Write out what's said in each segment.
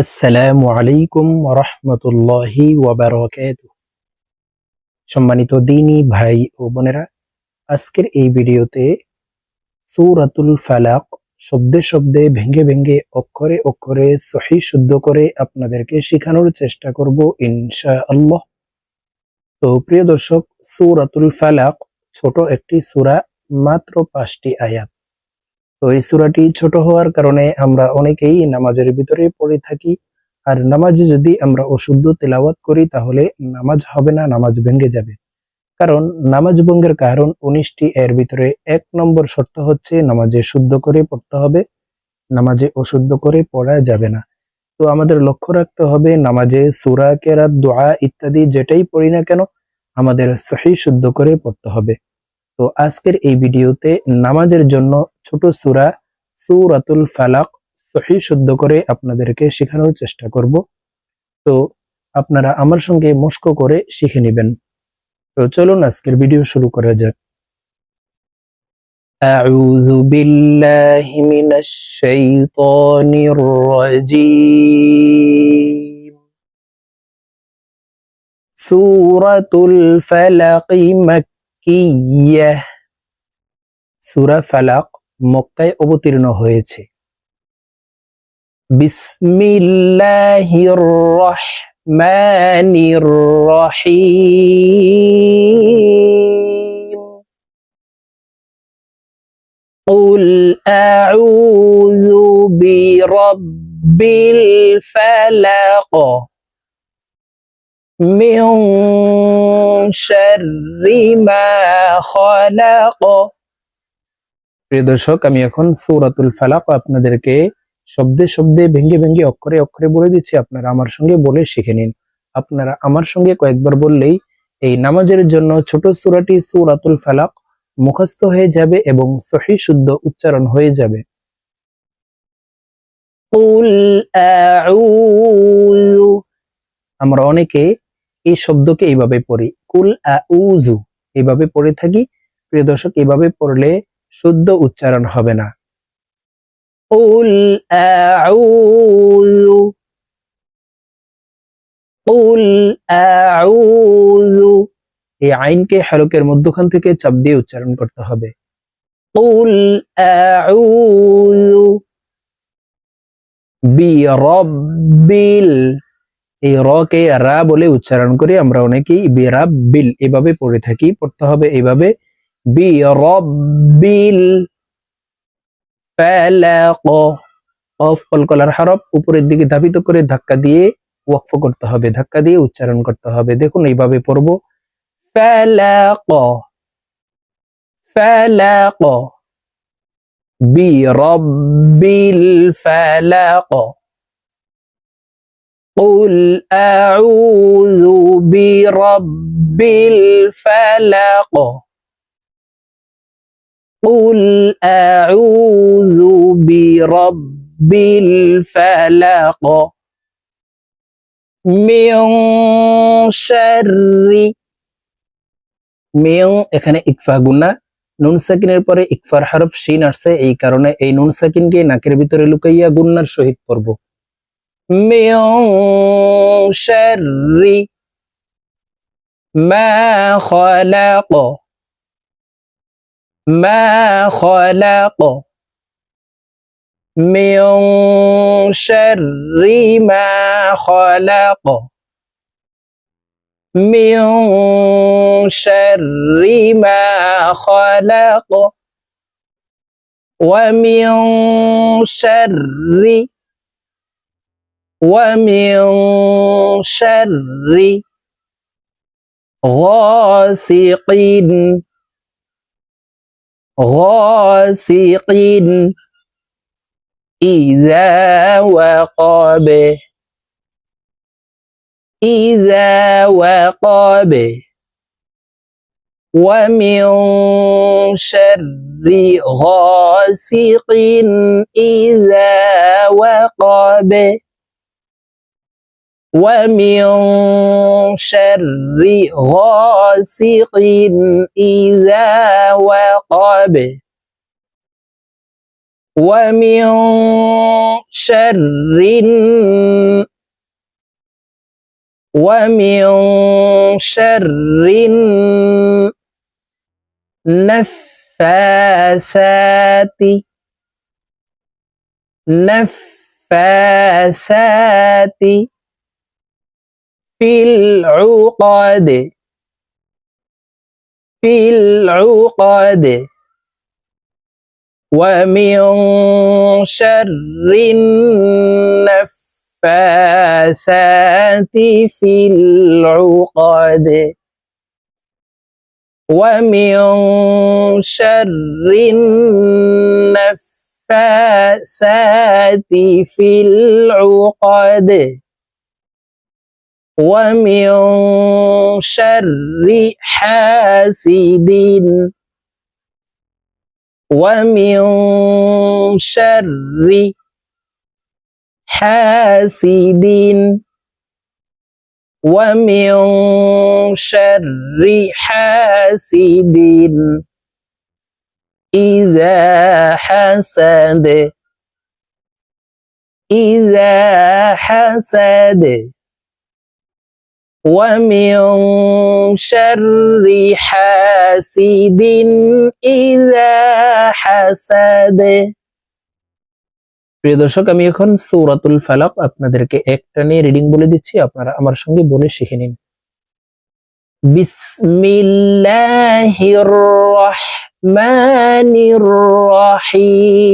আসসালামু আলাইকুম রহমতুল্লাহি সম্মানিত দিনী ভাই ও বোনেরা, আজকের এই ভিডিওতে সূরাতুল ফালাক শব্দে শব্দে ভেঙ্গে ভেঙ্গে, অক্ষরে অক্ষরে, সহি শুদ্ধ করে আপনাদেরকে শেখানোর চেষ্টা করব ইনশাআল্লাহ। তো প্রিয় দর্শক, সূরাতুল ফালাক ছোট একটি সুরা, মাত্র পাঁচটি আয়াত। তো এই সুরাটি ছোট হওয়ার কারণে আমরা অনেকেই নামাজের ভিতরে পড়ে থাকি। আর নামাজে যদি আমরা অশুদ্ধ তেলাওয়াত করি, তাহলে নামাজ হবে না, নামাজ ভেঙে যাবে। কারণ নামাজ ভঙ্গের কারণ উনিশটি, এর ভিতরে এক নম্বর শর্ত হচ্ছে নামাজে শুদ্ধ করে পড়তে হবে, নামাজে অশুদ্ধ করে পড়া যাবে না। তো আমাদের লক্ষ্য রাখতে হবে নামাজে সুরা, কেরাত, দোয়া ইত্যাদি যেটাই পড়ি না কেন, আমাদের সহি শুদ্ধ করে পড়তে হবে। তো আজকের এই ভিডিওতে নামাজের জন্য ছোট সুরা সুরাতুল ফালাক সহি শুদ্ধ করে আপনাদেরকে শেখানোর চেষ্টা করব তো আপনারা আমার সঙ্গে মস্ক করে শিখে নেবেন তো চলুন আজকের ভিডিও শুরু করা যাক أعوذ بالله من الشيطان الرجيم سورة الفلق مكية সূরা ফালাক মক্কায় অবতীর্ণ হয়েছে বিসমিল্লাহির রহমানির রহিম قل أعوذ برب الفلق من شر ما خلق প্রিয় দর্শক আমি এখন সূরাতুল ফালাক আপনাদেরকে শব্দে শব্দে ভেঙ্গে ভেঙ্গে অক্ষরে অক্ষরে বলে দিচ্ছি আপনারা আমার সঙ্গে বলে শিখে নিন আপনারা আমার সঙ্গে কয়েকবার বললেই এই নামাজের জন্য ছোট সূরাটি সূরাতুল ফালাক মুখস্থ হয়ে যাবে এবং সহি শুদ্ধ উচ্চারণ হয়ে যাবে কুল আউযু আমরা অনেকে এই শব্দকে এইভাবে পড়ি। কুল আউজু এইভাবে পড়ে থাকি। প্রিয় দর্শক, এইভাবে পড়লে শুদ্ধ উচ্চারণ হবে না। উল আউযু উল আউযু। এই আইনকে হরকের মধ্যখান থেকে চাপ দিয়ে উচ্চারণ করতে হবে। উল আউযু বিরব্বিল এই র কে রা বলে উচ্চারণ করে আমরা অনেকেই বিরাব্বিল এভাবে পড়ে থাকি, পড়তে হবে এইভাবে। বিরব্বিল ফালাক অফ কলকলার হরফ উপরের দিকে ধাবিত করে ধাক্কা দিয়ে ওয়াকফ করতে হবে, ধাক্কা দিয়ে উচ্চারণ করতে হবে। দেখুন এইভাবে পড়ব। ফালাক ফালাক বিরব্বিল ফালাক قل أعوذ برب الفلق قل أعوذ برب الفلق من شر মিয়ং এখানে ইকফা গুন্না নুন সাকিনের পরে ইকফার হরফ শিন আসছে এই কারণে এই নুন সাকিনকে নাকের ভিতরে লুকাইয়া গুন্নার সহিত পড়ব من شر ما خلق ما خلق من شر ما خلق من شر ما خلق ومن شر ومن شر غاسق. غاسق. إذا وقب. إذا وقب. ومن شر غاسق. إذا وقب. ومن شر غاسق إذا وقب. ومن شر ومن شر النفاثات. نفاثات في العقد. في العقد. ومن شر النفاثات في العقد. ومن شر النفاثات في العقد. ومن شر حاسد. ومن شر حاسد. ومن شر حاسد. إذا حسد. إذا حسد. ومن شر حاسد إذا حسد প্রিয় দর্শক আমি এখন সূরাতুল ফালাক আপনাদেরকে একটা নিয়ে রিডিং বলে দিচ্ছি আপনারা আমার সঙ্গে বলে শিখে নিন বিসমিল্লাহির রহমানির রহিম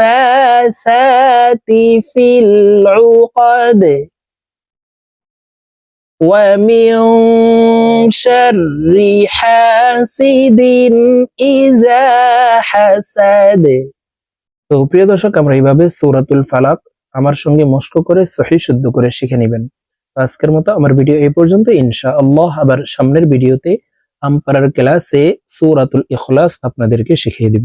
النفاثات في العقد ومن شر حاسد إذا حسد তো প্রিয় দর্শক আমরা এইভাবে সূরাতুল ফালাক আমার সঙ্গে মস্ক করে সহি শুদ্ধ করে শিখে নেবেন তো আজকের মতো আমার ভিডিও এই পর্যন্ত ইনশাআল্লাহ আবার সামনের ভিডিওতে আমপারার ক্লাসে সূরাতুল ইখলাস আপনাদেরকে শিখিয়ে দিব